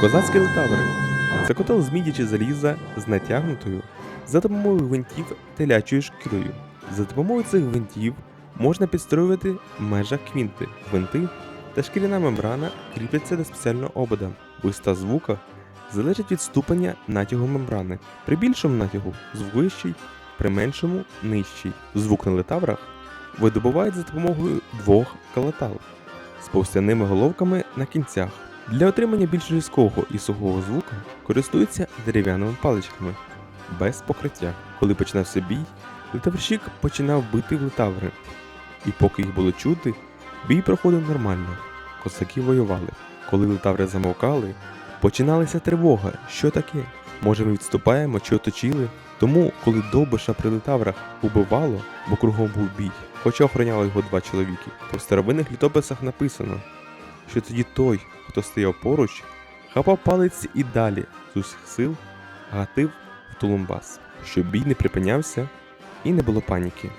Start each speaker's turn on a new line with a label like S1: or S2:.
S1: Козацький литавр це котел з міді чи заліза з натягнутою за допомогою гвинтів телячою шкірою. За допомогою цих гвинтів можна підстроювати в межах квінти, гвинти та шкіряна мембрана кріпляться до спеціального обода. Висота звука залежить від ступеня натягу мембрани. При більшому натягу звук вищий, при меншому нижчий. Звук на литаврах видобувають за допомогою двох калатал з повстяними головками на кінцях. Для отримання більш різкого і сухого звука користуються дерев'яними паличками без покриття. Коли починався бій, литаврщик починав бити в литаври. І поки їх було чути, бій проходив нормально. Косаки воювали. Коли литаври замовкали, починалася тривога. Що таке? Може, ми відступаємо чи оточили? Тому, коли довбиша при литаврах убивало, бо кругом був бій, хоча охороняли його два чоловіки, в старовинних літописах написано, що тоді той, хто стояв поруч, хапав палець і далі з усіх сил гатив в Тулумбас, щоб бій не припинявся і не було паніки.